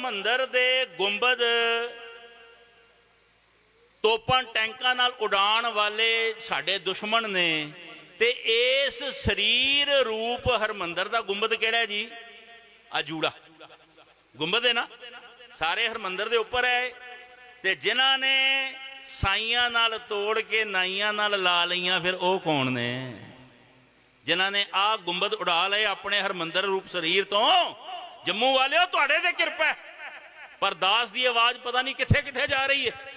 ਹਰਮੰਦਰ ਦੇ ਗੁੰਬਦ ਤੋਪਾਂ ਟੈਂਕਾਂ ਨਾਲ ਉਡਾਣ ਵਾਲੇ ਸਾਡੇ ਦੁਸ਼ਮਣ ਨੇ ਤੇ ਇਸ ਸਰੀਰ ਰੂਪ ਹਰਮੰਦਰ ਦਾ ਗੁੰਬਦ ਕਿਹੜਾ ਹੈ ਜੀ? ਅਜੂੜਾ। ਗੁੰਬਦ ਹੈ ਨਾ? ਸਾਰੇ ਹਰਮੰਦਰ ਦੇ ਉੱਪਰ ਹੈ ਤੇ ਜਿਨ੍ਹਾਂ ਨੇ ਸਾਈਆਂ ਨਾਲ ਤੋੜ ਕੇ ਨਾਈਆਂ ਨਾਲ ਲਾ ਲਈਆਂ, ਫਿਰ ਉਹ ਕੌਣ ਨੇ? ਜਿਨ੍ਹਾਂ ਨੇ ਆ ਗੁੰਬਦ ਉਡਾ ਲਏ ਆਪਣੇ ਹਰਮੰਦਰ ਰੂਪ ਸਰੀਰ ਤੋਂ। ਜੰਮੂ ਵਾਲਿਓ, ਤੁਹਾਡੇ ਤੇ ਕਿਰਪਾ ਹੈ। ਪਰ ਦਾਸ ਦੀ ਆਵਾਜ਼ ਪਤਾ ਨਹੀਂ ਕਿੱਥੇ ਕਿੱਥੇ ਜਾ ਰਹੀ ਹੈ।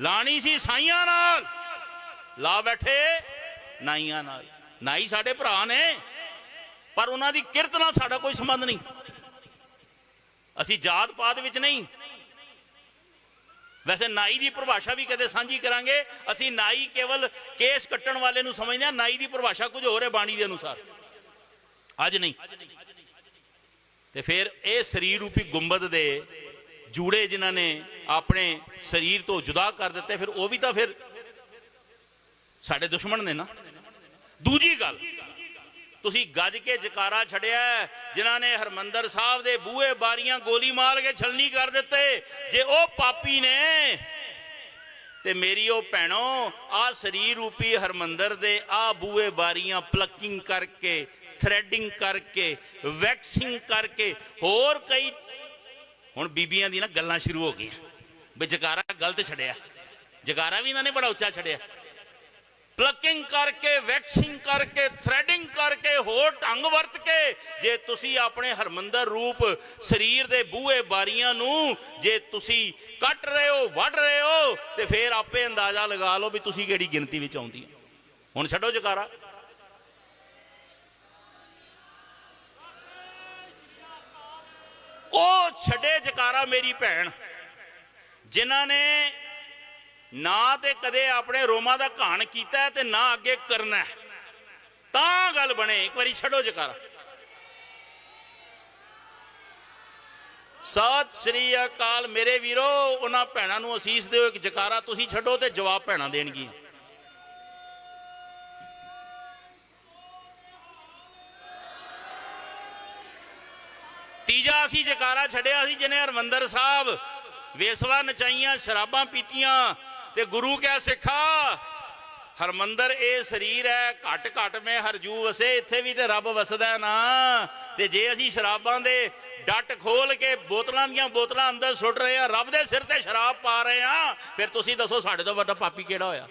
ਲਾਣੀ ਸੀ ਸਾਈਆਂ ਨਾਲ। ਲਾ ਬੈਠੇ ਨਾਈਆਂ ਨਾਲ। ਨਾਈ ਸਾਡੇ ਭਰਾ ਨੇ। ਪਰ ਉਹਨਾਂ ਦੀ ਕਿਰਤ ਨਾਲ ਸਾਡਾ ਕੋਈ ਸੰਬੰਧ ਨਹੀਂ। ਅਸੀਂ ਜਾਤ ਪਾਤ ਵਿੱਚ ਨਹੀਂ। ਵੈਸੇ ਨਾਈ ਦੀ ਪਰਿਭਾਸ਼ਾ ਵੀ ਕਦੇ ਸਾਂਝੀ ਕਰਾਂਗੇ। ਅਸੀਂ ਨਾਈ ਕੇਵਲ ਕੇਸ ਕੱਟਣ ਵਾਲੇ ਨੂੰ ਸਮਝਦੇ ਹਾਂ। ਨਾਈ ਦੀ ਪਰਿਭਾਸ਼ਾ ਕੁਝ ਹੋਰ ਹੈ ਬਾਣੀ ਦੇ ਅਨੁਸਾਰ। ਅੱਜ ਨਹੀਂ। ਤੇ ਫਿਰ ਇਹ ਸਰੀਰ ਰੂਪੀ ਗੁੰਬਦ ਦੇ ਜੂੜੇ ਜਿਨ੍ਹਾਂ ਨੇ ਆਪਣੇ ਸਰੀਰ ਤੋਂ ਜੁਦਾ ਕਰ ਦਿੱਤੇ ਫਿਰ ਉਹ ਵੀ ਤਾਂ ਫਿਰ ਸਾਡੇ ਦੁਸ਼ਮਣ ਨੇ ਨਾ। ਦੂਜੀ ਗੱਲ ਤੁਸੀਂ ਗੱਜ ਕੇ ਜਕਾਰਾ ਛੜਿਆ ਹੈ, ਜਿਨ੍ਹਾਂ ਨੇ ਹਰਮੰਦਰ ਸਾਹਿਬ ਦੇ ਬੂਹੇ ਬਾਰੀਆਂ ਗੋਲੀ ਮਾਰ ਕੇ ਛਲਨੀ ਕਰ ਦਿੱਤੇ ਜੇ ਉਹ ਪਾਪੀ ਨੇ ਤੇ ਮੇਰੀ ਉਹ ਭੈਣੋ ਆ ਸਰੀਰ ਰੂਪੀ ਹਰਮੰਦਰ ਦੇ ਆ ਬੂਹੇ ਬਾਰੀਆਂ ਪਲਕਿੰਗ ਕਰਕੇ ਥ੍ਰੈਡਿੰਗ ਕਰਕੇ ਵੈਕਸਿੰਗ ਕਰਕੇ ਹੋਰ ਕਈ ਹੁਣ ਬੀਬੀਆਂ ਦੀ ਨਾ ਗੱਲਾਂ ਸ਼ੁਰੂ ਹੋ ਗਈਆਂ। ਵੀ ਜਕਾਰਾ ਗਲਤ ਛੜਿਆ ਜਕਾਰਾ ਵੀ ਇਹਨਾਂ ਨੇ ਬੜਾ ਉੱਚਾ ਛੜਿਆ ਪਲਕਿੰਗ ਕਰਕੇ ਵੈਕਸਿੰਗ ਕਰਕੇ ਥ੍ਰੈਡਿੰਗ ਕਰਕੇ, ਹੋਰ ਢੰਗ ਵਰਤ ਕੇ ਜੇ ਤੁਸੀਂ ਆਪਣੇ ਹਰਮੰਦਰ ਰੂਪ ਸਰੀਰ ਦੇ ਬੂਹੇ ਬਾਰੀਆਂ ਨੂੰ ਜੇ ਤੁਸੀਂ ਕੱਟ ਰਹੇ ਹੋ, ਵੱਢ ਰਹੇ ਹੋ, ਤੇ ਫਿਰ ਆਪੇ ਅੰਦਾਜ਼ਾ ਲਗਾ ਲਓ ਵੀ ਤੁਸੀਂ ਕਿਹੜੀ ਗਿਣਤੀ ਵਿੱਚ ਆਉਂਦੀ ਹੈ ਹੁਣ ਛੱਡੋ ਜਕਾਰਾ ਛੱਡੇ ਜਕਾਰਾ ਮੇਰੀ ਭੈਣ। ਜਿਨ੍ਹਾਂ ਨੇ ਨਾ ਤੇ ਕਦੇ ਆਪਣੇ ਰੋਮਾਂ ਦਾ ਘਾਣ ਕੀਤਾ ਤੇ ਨਾ ਅੱਗੇ ਕਰਨਾ ਤਾਂ ਗੱਲ ਬਣੇ, ਇੱਕ ਵਾਰੀ ਛੱਡੋ ਜਕਾਰਾ। ਸਤਿ ਸ੍ਰੀ ਅਕਾਲ ਮੇਰੇ ਵੀਰੋ, ਉਹਨਾਂ ਭੈਣਾਂ ਨੂੰ ਅਸੀਸ ਦਿਓ, ਇੱਕ ਜਕਾਰਾ ਤੁਸੀਂ ਛੱਡੋ ਤੇ ਜਵਾਬ ਭੈਣਾਂ ਦੇਣਗੀਆਂ। ਤੀਜਾ ਅਸੀਂ ਜਕਾਰਾ ਛੱਡਿਆ ਸੀ, ਜਿਹਨੇ ਹਰਮੰਦਰ ਸਾਹਿਬ ਵੇਸਵਾ ਨਚਾਈਆਂ, ਸ਼ਰਾਬਾਂ ਪੀਤੀਆਂ ਤੇ ਗੁਰੂ ਕਿਆ ਸਿੱਖਾ? ਹਰਮੰਦਰ ਇਹ ਸਰੀਰ ਹੈ, ਘਟ ਘਟ ਮੈਂ ਹਰਜੂ ਵਸੇ, ਇੱਥੇ ਵੀ ਤੇ ਰੱਬ ਵਸਦਾ ਨਾ। ਤੇ ਜੇ ਅਸੀਂ ਸ਼ਰਾਬਾਂ ਦੇ ਡੱਟ ਖੋਲ ਕੇ ਬੋਤਲਾਂ ਦੀਆਂ ਬੋਤਲਾਂ ਅੰਦਰ ਸੁੱਟ ਰਹੇ ਆ ਰੱਬ ਦੇ ਸਿਰ ਤੇ ਸ਼ਰਾਬ ਪਾ ਰਹੇ ਆ ਫਿਰ ਤੁਸੀਂ ਦੱਸੋ ਸਾਡੇ ਤੋਂ ਵੱਡਾ ਪਾਪੀ ਕਿਹੜਾ ਹੋਇਆ?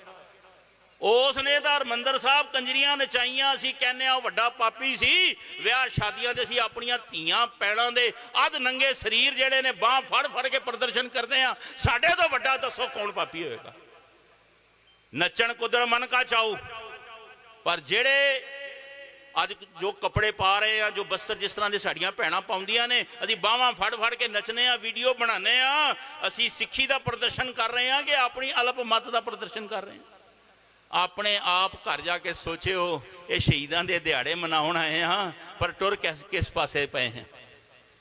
ਉਸ ਨੇ ਤਾਂ ਹਰਮੰਦਰ ਸਾਹਿਬ ਕੰਜਰੀਆਂ ਨਚਾਈਆਂ, ਅਸੀਂ ਕਹਿੰਦੇ ਆ ਉਹ ਵੱਡਾ ਪਾਪੀ ਸੀ। ਵਿਆਹ ਸ਼ਾਦੀਆਂ ਤੇ ਅਸੀਂ ਆਪਣੀਆਂ ਧੀਆਂ ਪੈੜਾਂ ਦੇ ਅੱਧ ਨੰਗੇ ਸਰੀਰ ਜਿਹੜੇ ਨੇ, ਬਾਹ ਫੜ ਫੜ ਕੇ ਪ੍ਰਦਰਸ਼ਨ ਕਰਦੇ ਆ ਸਾਡੇ ਤੋਂ ਵੱਡਾ ਦੱਸੋ ਕੌਣ ਪਾਪੀ ਹੋਏਗਾ? ਨੱਚਣ ਕੁੱਦਣ ਮਨ ਕਾ ਚਾਉ। ਪਰ ਜਿਹੜੇ ਅੱਜ ਜੋ ਕੱਪੜੇ ਪਾ ਰਹੇ ਆ, ਜੋ ਬਸਤਰ ਜਿਸ ਤਰ੍ਹਾਂ ਦੇ ਸਾਡੀਆਂ ਭੈਣਾਂ ਪਾਉਂਦੀਆਂ ਨੇ, ਅਸੀਂ ਬਾਹਾਂ ਫੜ ਫੜ ਕੇ ਨੱਚਨੇ ਆ, ਵੀਡੀਓ ਬਣਾਉਂਦੇ ਆ ਅਸੀਂ ਸਿੱਖੀ ਦਾ ਪ੍ਰਦਰਸ਼ਨ ਕਰ ਰਹੇ ਆ ਕਿ ਆਪਣੀ ਅਲਪ ਮਤ ਦਾ ਪ੍ਰਦਰਸ਼ਨ ਕਰ ਰਹੇ ਆ ਆਪਣੇ ਆਪ ਘਰ ਜਾ ਕੇ ਸੋਚਿਓ, ਇਹ ਸ਼ਹੀਦਾਂ ਦੇ ਦਿਹਾੜੇ ਮਨਾਉਣ ਆਏ ਹਾਂ, ਪਰ ਟੁਰ ਕਿਸ ਕਿਸ ਪਾਸੇ ਪਏ ਹਾਂ?